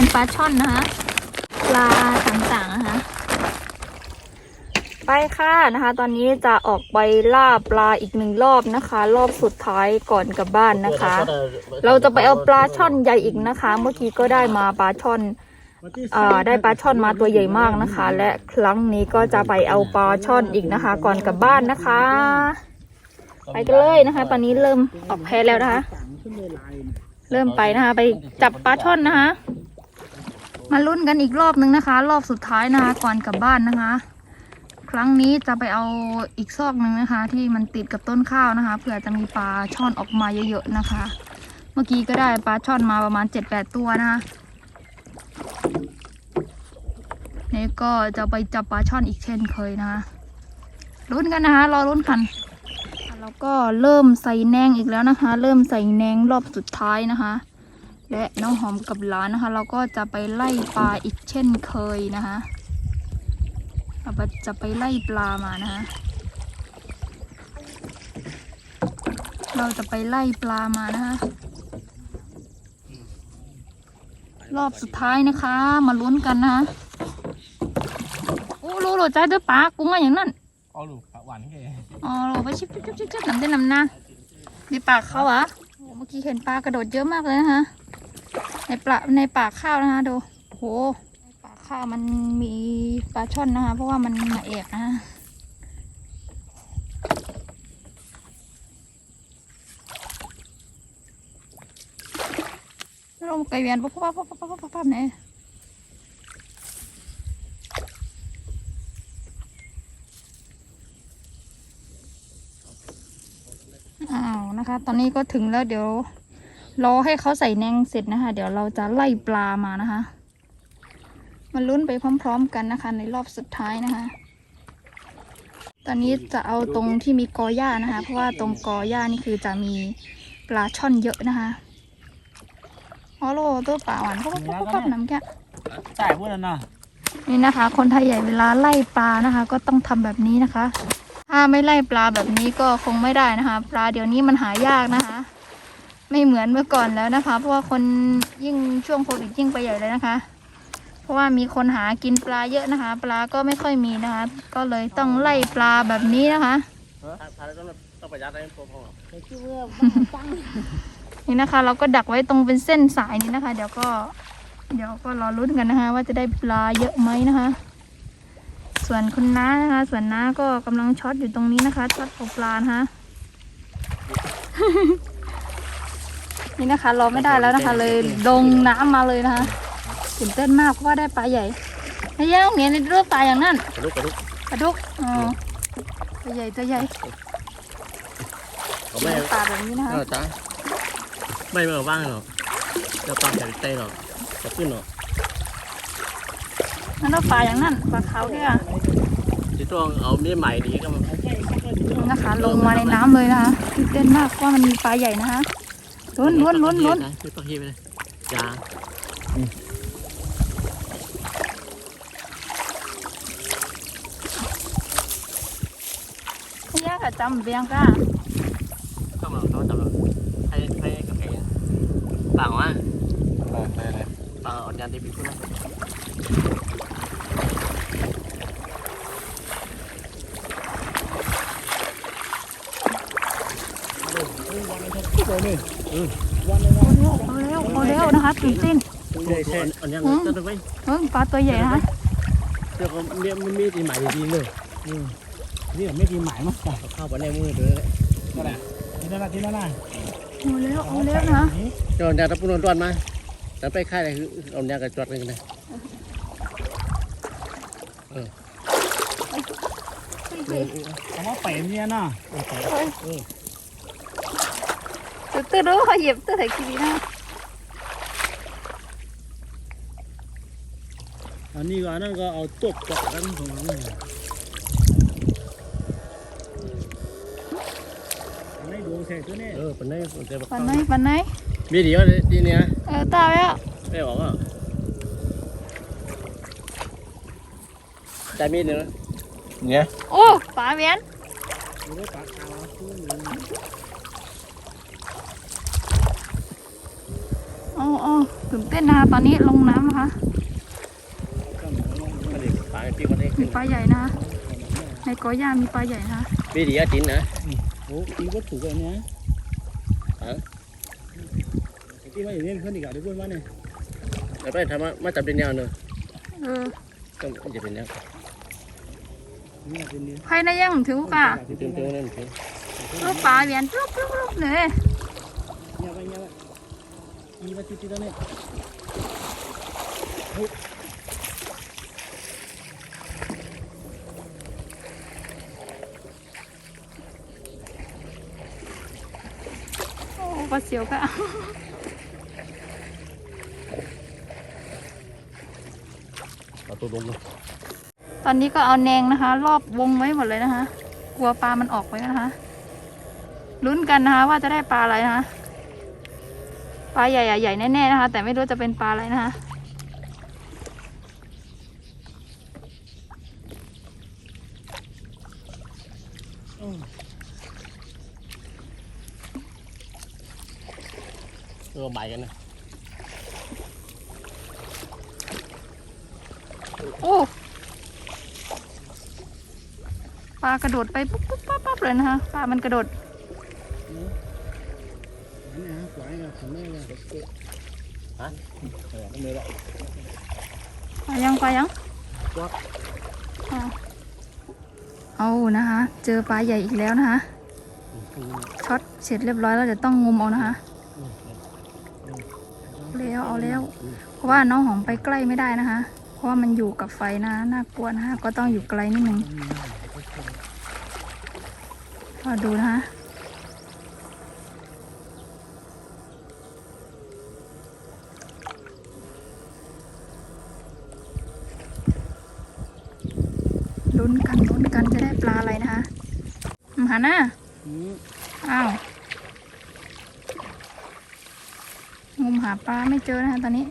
เป็นปลาช่อนนะคะ ปลาต่างๆนะคะ ไปค่ะนะคะ ตอนนี้จะออกไปล่าปลาอีกหนึ่งรอบนะคะ รอบสุดท้ายก่อนกลับบ้านนะคะ เราจะไปเอาปลาช่อนใหญ่อีกนะคะ เมื่อกี้ก็ได้มาปลาช่อนอได้ปลาช่อนมาตัวใหญ่มากนะคะ และครั้งนี้ก็จะไปเอาปลาช่อนอีกนะคะ ก่อนกลับบ้านนะคะ ไปกันเลยนะคะ ตอนนี้เริ่มออกแพแล้วนะคะ เริ่มไปนะคะ ไปจับปลาช่อนนะคะ มาลุ้นกันอีกรอบนึงนะคะ รอบสุดท้ายนะคะ ก่อนกลับบ้านนะคะ ครั้งนี้จะไปเอาอีกซอกหนึ่งนะคะ ที่มันติดกับต้นข้าวนะคะเผื่อจะมีปลาช่อนออกมาเยอะๆนะคะ เมื่อกี้ก็ได้ปลาช่อนมาประมาณเจ็ดแปดตัวนะคะนี่ก็จะไปจับปลาช่อนอีกเช่นเคยนะคะลุ้นกันนะคะ รอลุ้นกันแล้วก็เริ่มใส่แนงอีกแล้วนะคะ เริ่มใส่แนงรอบสุดท้ายนะคะ และน้องหอมกับหลานนะคะ เราก็จะไปไล่ปลาอีกเช่นเคยนะคะเราจะไปไล่ปลามานะคะเราจะไปไล่ปลามานะคะรอบสุดท้ายนะคะ มาลุ้นกันนะคะโอ้โหโหใจเด้อปลากุ้งอะไรอย่างนั้นเอาลูกปลาหวานแกอ๋อเราไปชิบชิบชิบชิบชิบน้ำเต้นน้ำนะในปากเขาเหรอะโอ้เมื่อกี้เห็นปลากระโดดเยอะมากเลยนะคะ ในปลาในปากข้าวนะคะดูโหในปากข้าวมันมีปลาช่อนนะคะ เพราะว่ามันมาแอบนะลมไก่เวียนปั๊บปั๊บปั๊บปั๊บปั๊บปั๊บปั๊บเนี่ยอ้าวนะคะ ตอนนี้ก็ถึงแล้วเดี๋ยว รอให้เขาใส่แนงเสร็จนะคะ เดี๋ยวเราจะไล่ปลามานะคะ มาลุ้นไปพร้อม ๆ กันนะคะ ในรอบสุดท้ายนะคะ ตอนนี้จะเอาตรงที่มีกอหญ้านะคะ เพราะว่าตรงกอหญ้านี่คือจะมีปลาช่อนเยอะนะคะอ๋อโลตัวปลาหวานเขาก็พับน้ำแกะจ่ายพวกนั้นน่ะนี่นะคะ คนไทยใหญ่เวลาไล่ปลานะคะ ก็ต้องทำแบบนี้นะคะ ถ้าไม่ไล่ปลาแบบนี้ก็คงไม่ได้นะคะ ปลาเดี๋ยวนี้มันหายากนะคะ ไม่เหมือนเมื่อก่อนแล้วนะคะ เพราะว่าคนยิ่งช่วงโควิดยิ่งไปใหญ่เลยนะคะ เพราะว่ามีคนหากินปลาเยอะนะคะ ปลาก็ไม่ค่อยมีนะคะ ก็เลยต้องไล่ปลาแบบนี้นะคะพาแล้วต้องต้องประหยัดอะไรพวกเขานี่นะคะ เราก็ดักไว้ตรงเป็นเส้นสายนี้นะคะ เดี๋ยวก็ เดี๋ยวก็รอลุ้นกันนะคะ ว่าจะได้ปลาเยอะไหมนะคะ ส่วนคุณน้านะคะ ส่วนน้าก็กำลังช็อตอยู่ตรงนี้นะคะช็อตเอาปลานะคะ นี่นะคะ รอไม่ได้แล้วนะคะ เลยลงน้ำมาเลยนะคะตื่นเต้นมากเพราะว่าได้ปลาใหญ่ไอ้ยังเนี่ยในเรื่องปลาอย่างนั้นกระดุกกระดุกปลาดุกอ๋อตัวใหญ่ตัวใหญ่เขาไม่ปลาแบบนี้นะคะเออจ้าไม่เมื่อว่างหรอกจะปลาแข็งเต้หรอกจะขึ้นหรอกนั่นก็ปลาอย่างนั้นปลาเขาเนี่ยที่ต้องเอาเมียใหม่ดีก็มันนี่นะคะ ลงมาในน้ำเลยนะคะตื่นเต้นมากเพราะว่ามันมีปลาใหญ่นะคะ ลุ้นลุ้นลุ้นลุ้นไม่ต้องฮีไปเลยยาไม่ยากอะจำเบียงก้าเข้ามาเขาจับเราให้ให้กับแกปากว่าได้ได้ปากอ่อนยันดีปีขึ้นนะ เอาแล้วเอาแล้วนะคะ ตื่นเต้นใช่ใช่อ่อนยันจะต้องไปเฮ้ยปลาตัวใหญ่นะคะเดี๋ยวเขาเมียมันมีตีใหม่ดีเลยนี่ไม่กินหมายมั้งป่ะเข้าไปในมือเด้อก็ได้ที่นั่นนะที่นั่นนะเอาแล้วเอาแล้วนะคะเดี๋ยวเนี่ยถ้าปุ่นตวนมาแต่ไปค่ายอะไรคือเอาเนี่ยกับจอดกันเลยเอาว่าไปเนี่ยนะตื่นเต้นรู้เขาเหยียบตัวใส่คีบีนะ อันนี้ก็อันนั้นก็เอาตัวเกาะกันของมันไม่ดูใช่ตัวนี้เออเป็นไงเป็นไงปันไหนปันไหนมีเดียวดีเนี่ยเออตาแล้วไม่บอกว่าใจมีดเนื้อเนี่ยโอ้ปลาเวียนดูได้ปากขาวตัวนึงอ๋ออ๋อตื่นเต้นนะคะตอนนี้ลงน้ำนะคะาที่มีปลาใหญ่นะ ในกอหญ้ามีปลาใหญ่นะคะมีดีอะจินนะโอ้ตีก็ถูกอันเนี้ยฮะตีมาอยู่นี้เพื่อนอีกอะเดี๋ยวพูดว่าเนี่ยแล้วไปทำมามาจับเป็นแนวเนอะเออก็จะเป็นแนวใครนะยังถึงค่ะเต็มตัวนั่นคือลูกปลาเวียนลุกลุกลุกเลยเงียไปเงียไปมีมาติดติดแล้วเนี่ย โอ้ปลาเสียวค่ะเอาตัวลงตอนนี้ก็เอาแนงนะคะ รอบวงไว้หมดเลยนะคะ กลัวปลามันออกไปนะคะลุ้นกันนะคะ ว่าจะได้ปลาอะไรนะคะปลาใหญ่ๆใหญ่แน่ๆนะคะ แต่ไม่รู้จะเป็นปลาอะไรนะคะเออใบกันนะโอ้ปลากระโดดไปปุ๊บปุ๊บปั๊บปั๊บเลยนะคะปลามันกระโดดอันนี้ฮะขวายกับขันแม่เลยฮะเออไม่ได้ปลายังปลายังวักอ่าเอานะคะ เจอปลาใหญ่อีกแล้วนะคะช็อตเสร็จเรียบร้อยแล้วจะต้องงมเอานะคะ แล้วเอาแล้ว เพราะว่าน้องหอมไปใกล้ไม่ได้นะคะ เพราะว่ามันอยู่กับไฟนะน่ากลัวนะคะก็ต้องอยู่ไกลนิดนึงรอดูนะคะลุ้นกันลุ้นกันจะได้ปลาอะไรนะคะอืมหาหน้าอืมอ้าว งมหาปลาไม่เจอนะคะตอนนี้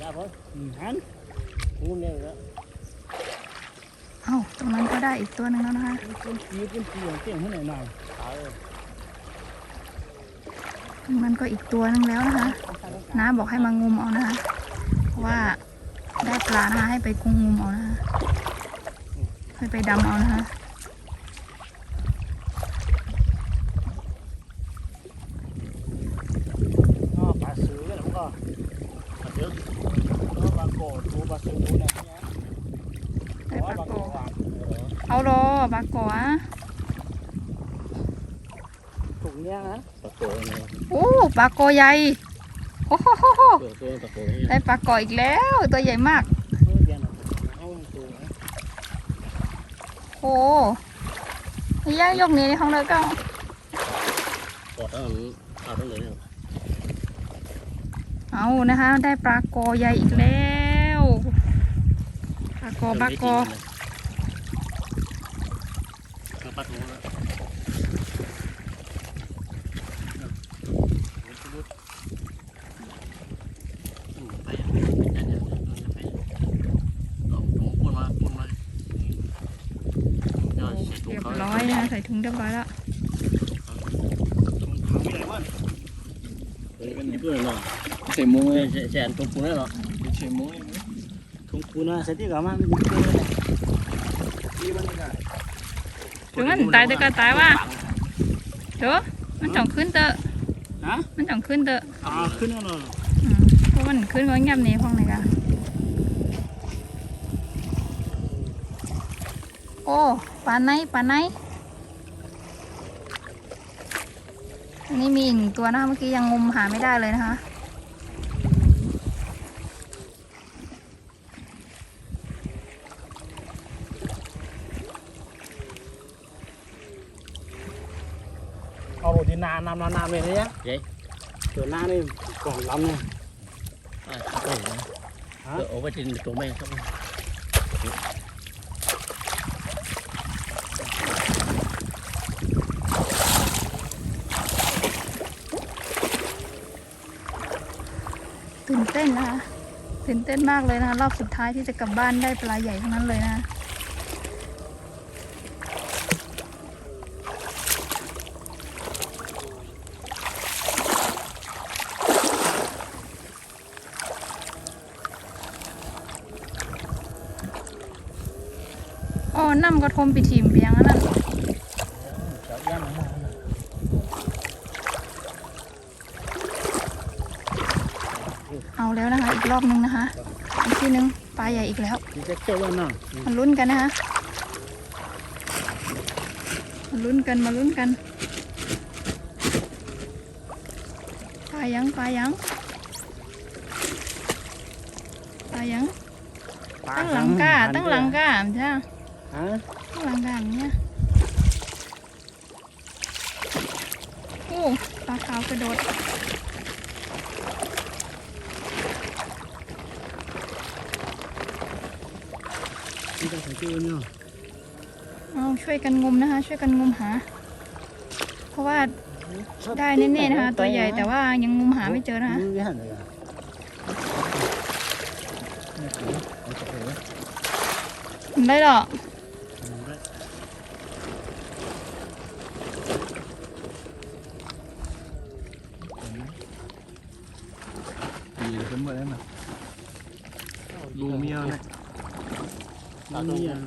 ยาพออืมหันงูเนี่ยแล้วเอ้าตรงนั้นก็ได้อีกตัวหนึ่งแล้วนะคะเป็นปีเป็นปีของเก่งเท่าไหร่หน่อยตายเลยตรงนั้นก็อีกตัวหนึ่งแล้วนะคะ น้าบอกให้มางมเอานะคะ เพราะว่าได้ปลานะคะให้ไปกุ้งงมเอานะคะให้ไปดำเอานะคะ ก็ปลาซื้อแล้วก็ เอาเยอะ ก็ปลาโกดปูปลาซื้อปูเนี่ย ได้ปลาปลาโกโกดหวานเอารอปลาโกะอะถุงเนี้ยนะตะโกนเลยโอ้ปลาโกะใหญ่โอ้โหโหโหตัวตัวตะโกนให้ได้ปลาโกะอีกแล้วตัวใหญ่มากเออเดี๋ยวนะเอาตัวนะโอ้ยย่างยกนี้ในห้องเลยก็กอดเอาเอาตั้งเลยเนี่ยเอานะคะ ได้ปลาโกใหญ่อีกแล้ว ปลาโกปลาโกเอาปัดงูแล้วอืมไปอะยันยันยันยันไปเอาถุงปูนมาปูนมาเดี๋ยวใส่ถุงเรียบเขาร้อยนะใส่ถุงเรียบร้อยแล้วถุงขาวไม่ได้ว่าเฮ้ยนี่ปูนเนาะใส่มุ้งใช่ใช่ใช่อันถุงปูนเนาะใส่มุ้ง ถุงปูนะใส่ที่กับมันมีเกลือเลยที่มันได้ถึงนั้นตายแต่ก็ตายว่ะเดี๋ยวมันจ่องขึ้นเตอะฮะมันจ่องขึ้นเตอะอ่าขึ้นแล้วเนาะอืมเพราะมันขึ้นก็เงียบในห้องเลยกันโอ้ปลาไหนปลาไหนอันนี้มีอีกหนึ่งตัวนะคะเมื่อกี้ยังงมหาไม่ได้เลยนะคะ เอาโรตีนานำนานๆเลยเนี่ย เจ๊ ตัวหน้านี่กล่องลำเนี่ยอ่าครับผมนะเดี๋ยวเอาไปทิ้งตัวแม่ครับตื่นเต้นนะคะตื่นเต้นมากเลยนะคะรอบสุดท้ายที่จะกลับบ้านได้ปลาใหญ่ทั้งนั้นเลยนะ คะน้ำกระทมปิถิมเปียงอันนั้นจับย่างมาเอาแล้วนะคะ อีกรอบนึงนะคะอีกทีนึงปลาใหญ่อีกแล้วที่จะเกี่ยวว่าน้องมาลุ้นกันนะคะมาลุ้นกันมาลุ้นกันปลายังปลายังปลายังตั้งหลังก้าตั้งหลังก้ามใช่ ฮะตั้งหลังก้ามเนี่ยโอ้ปลาขาวกระโดดที่จะใส่เกี่ยวเนาะเอาช่วยกันงมนะคะ ช่วยกันงมหา เพราะว่าได้แน่ๆนะคะ ตัวใหญ่แต่ว่ายังงมหาไม่เจอนะคะมือหันเลยอะนี่ถือเอาไปเลยไม่ได้หรอก ดีเสมอเลยนะ ดูเมียวนะดูเมียว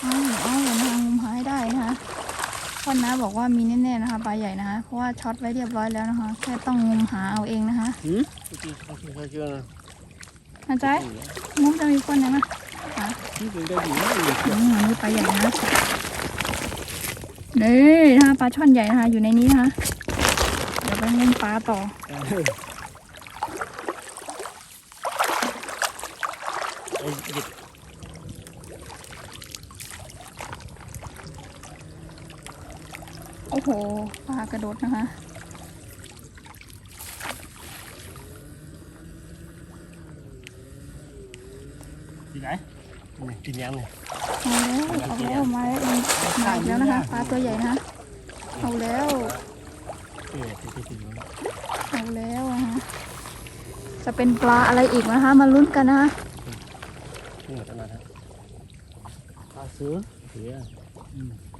เอาเอานะคะงมหาให้ได้นะคะพ่อน้าบอกว่ามีแน่ๆนะคะปลาใหญ่นะคะ เพราะว่าช็อตไว้เรียบร้อยแล้วนะคะ แค่ต้องงมหาเอาเองนะคะหืมที่เขาที่เขาเชื่อนะอาจารย์งมจะมีคนไหนมาหาที่เป็นได้ดีมากเลยอืมอันนี้ปลาใหญ่นะ นี่นะคะปลาช่อนใหญ่นะคะอยู่ในนี้นะคะเดี๋ยวไปงมปลาต่อ โอ้โหปลากระโดดนะคะที่ไหนกินยังเลย เอาแล้วเอาแล้วมาแล้วมาอีกแล้วนะคะปลาตัวใหญ่นะคะเอาแล้วเออที่ที่ที่นี่เอาแล้วอะฮะจะเป็นปลาอะไรอีกนะคะมาลุ้นกันนะคะนี่เหมือนกันนะปลาเสือเสือ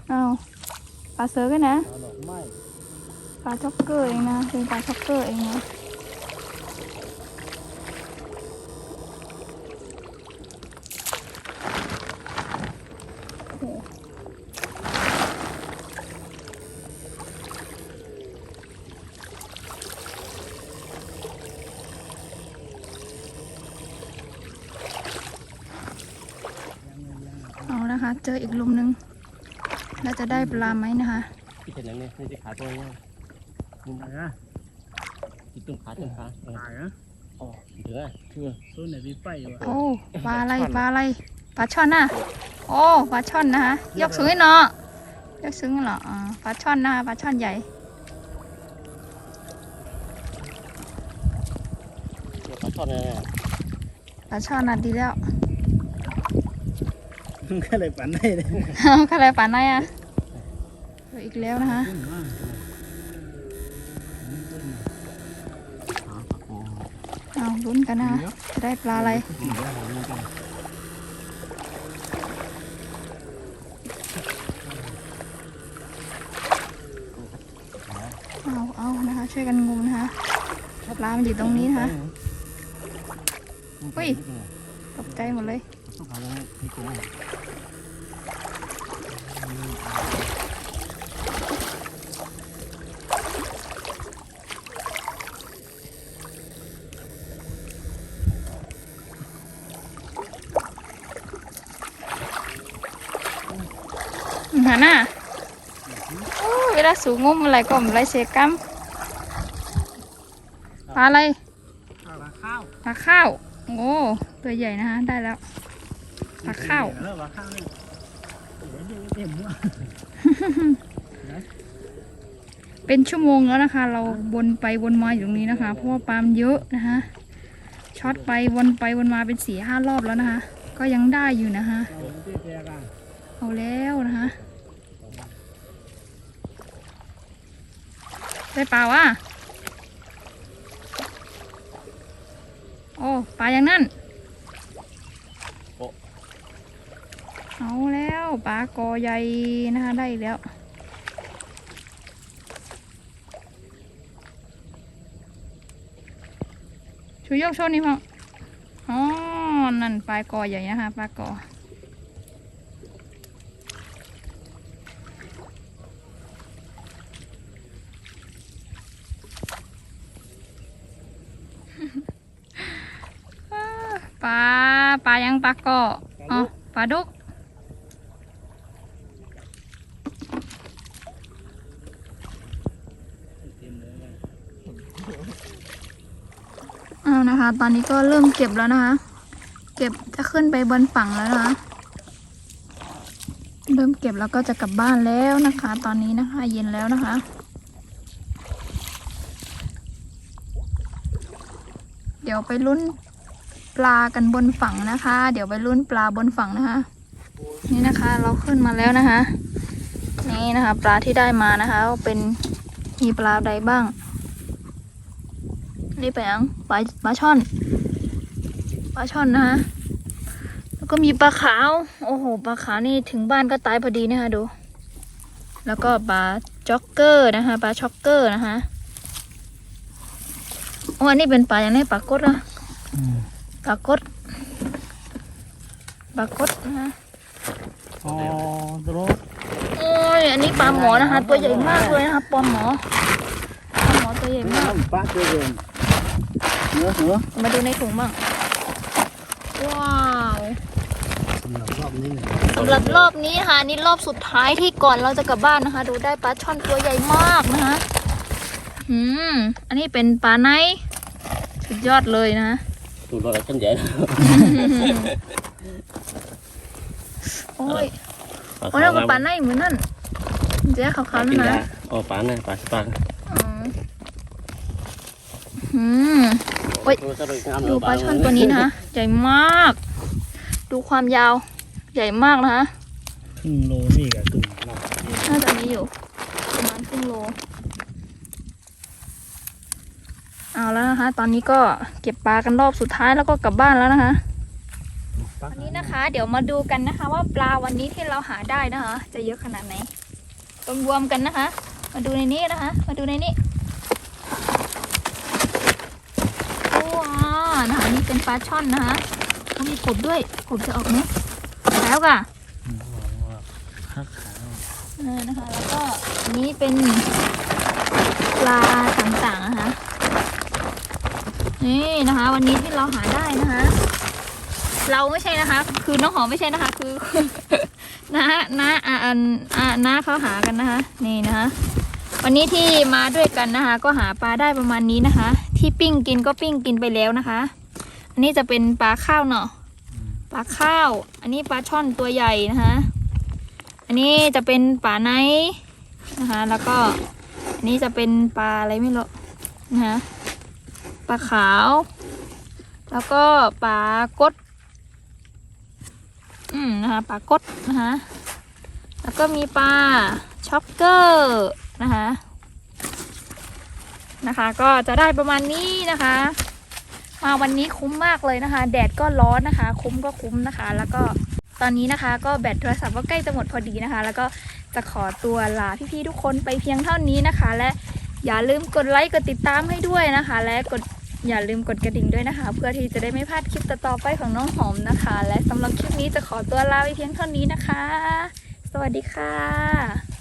เอาปลาเสือกันนะปลาดอกไม้ปลาช็อกเกอร์เองนะเป็นปลาช็อกเกอร์เองนะโอ้โหเอานะคะ เจออีกหลุมหนึง แล้ว จะได้ปลาไหมนะคะที่เป็นยังไงนี่ที่ขาตัวนี้มุมตายนะที่ตุ้มขาตุ้มขาเออตายนะอ๋อเสือเชื่อโซนไหนมีไฟวะโอ้ปลาอะไรปลาอะไรปลาช่อนนะโอ้ปลาช่อนนะคะยกสูงให้เนาะยกสูงเหรออ่าปลาช่อนนะคะปลาช่อนใหญ่เดี๋ยวปลาช่อนเนี่ยปลาช่อนน่ะดีแล้วมันก็เลยปั่นได้เลยเอาอะไรปลาไหนอะเจออีกแล้วนะคะขึ้นมาขาปลาโกงเอาลุ้นกันนะคะจะได้ปลาอะไรนี่เดี๋ยวเราดูกันเอาเอานะคะ ช่วยกันงมนะคะปลามันอยู่ตรงนี้นะคะอุ้ยตกใจหมดเลย ต้องขาเลยที่โกง หาหน้าโอ้ เวลาสูงงมอะไรก็ไม่ไรเสยกัมปลาอะไรปลาข้าวปลาข้าวโอ้ตัวใหญ่นะคะได้แล้วปลาข้าวแล้วปลาข้าวนี่เต็มหัวเป็นชั่วโมงแล้วนะคะ เราวนไปวนมาอยู่ตรงนี้นะคะ เพราะว่าปลามันเยอะนะคะช็อตไปวนไปวนมาเป็นสี่ห้ารอบแล้วนะคะ ก็ยังได้อยู่นะคะเราที่แจกันเอาแล้วนะคะ ได้ปลาวะโอ้ปลาอย่างนั้นเอาแล้วปลากอใหญ่นะคะได้อีกแล้วชูยกโชว์นี่พ่ออ๋อนั่นปลายกอใหญ่นะคะปลากอ ปลา ปลายังปลากออ๋อปลาดุกเอานะคะ ตอนนี้ก็เริ่มเก็บแล้วนะคะ เก็บจะขึ้นไปบนฝั่งแล้วนะคะ เริ่มเก็บแล้วก็จะกลับบ้านแล้วนะคะ ตอนนี้นะคะ เย็นแล้วนะคะเดี๋ยวไปลุ้น ปลากันบนฝั่งนะคะ เดี๋ยวไปลุ้นปลาบนฝั่งนะคะ นี่นะคะเราขึ้นมาแล้วนะคะ นี่นะคะ ปลาที่ได้มานะคะเป็นมีปลาใดบ้างนี่แปลงปลาปลาช่อนปลาช่อนนะคะแล้วก็มีปลาขาว โอ้โหปลาขาวนี่ถึงบ้านก็ตายพอดีนะคะดู แล้วก็ปลาจ็อกเกอร์นะคะปลาช็อกเกอร์นะคะโอ้อันนี้เป็นปลาอย่างนี้ปลากดนะ ปลากดปลากดนะคะอ๋อตรโอ้ยอันนี้ปลาหมอนะคะ ตัวใหญ่มากเลยนะคะปลาหมอปลาหมอตัวใหญ่มาก ป้าเจอเองเนื้อเหรอมาดูในถุงบ้างว้าวสำหรับรอบนี้เนี่ยสำหรับรอบนี้นะคะนี่รอบสุดท้ายที่ก่อนเราจะกลับบ้านนะคะ ดูได้ปลาช่อนตัวใหญ่มากนะคะอืมอันนี้เป็นปลาไนสุดยอดเลยนะ ตัวเราต้นใหญ่โอ้ยโอ้ยเรากับปลาไนเหมือนนั่นเจ๊ขาวๆนั่กินนนะยาอ๋อปลาเนี่ยปลาปลาอ๋ออืมดูปลาช่อนตัวนี้นะคะใหญ่มาก ดูความยาว ใหญ่มากนะคะครึ่งโลนี่กับครึ่งรอบ น่าจะมีอยู่ประมาณครึ่งโล เอาแล้วนะคะ ตอนนี้ก็เก็บปลากันรอบสุดท้ายแล้วก็กลับบ้านแล้วนะคะวันนี้นะคะ เดี๋ยวมาดูกันนะคะ ว่าปลาวันนี้ที่เราหาได้นะคะ จะเยอะขนาดไหนรวมๆกันนะคะ มาดูในนี้นะคะ มาดูในนี้ว้าวนะคะนี่เป็นปลาช่อนนะคะเขามีกบด้วยกบจะออกไหมแล้วค่ะข้าวขาวเออนะคะ แล้วก็อันนี้เป็นปลาต่างๆนะคะ นี่นะคะ วันนี้ที่เราหาได้นะคะ เราไม่ใช่นะคะ คือน้องหอมไม่ใช่นะคะ คือน้าน้าอ่าอันอ่าน้าเขาหากันนะคะ นี่นะคะ วันนี้ที่มาด้วยกันนะคะ ก็หาปลาได้ประมาณนี้นะคะ ที่ปิ้งกินก็ปิ้งกินไปแล้วนะคะ อันนี้จะเป็นปลาข้าวเนาะปลาข้าว อันนี้ปลาช่อนตัวใหญ่นะคะ อันนี้จะเป็นปลาไนนะคะ แล้วก็ อันนี้จะเป็นปลาอะไรไม่รู้นะคะ ลาขาว แล้วก็ปลากด อืมนะคะปลากดนะคะแล้วก็มีปลาช็อกเกอร์นะคะนะคะ ก็จะได้ประมาณนี้นะคะมาวันนี้คุ้มมากเลยนะคะ แดดก็ร้อนนะคะ คุ้มก็คุ้มนะคะ แล้วก็ตอนนี้นะคะ ก็แบตโทรศัพท์ก็ใกล้จะหมดพอดีนะคะ แล้วก็จะขอตัวลาพี่ๆทุกคนไปเพียงเท่านี้นะคะ และอย่าลืมกดไลค์กดติดตามให้ด้วยนะคะ และกด อย่าลืมกดกระดิ่งด้วยนะคะ เพื่อที่จะได้ไม่พลาดคลิปต่อๆไปของน้องหอมนะคะ และสำหรับคลิปนี้จะขอตัวลาไปเพียงเท่านี้นะคะ สวัสดีค่ะ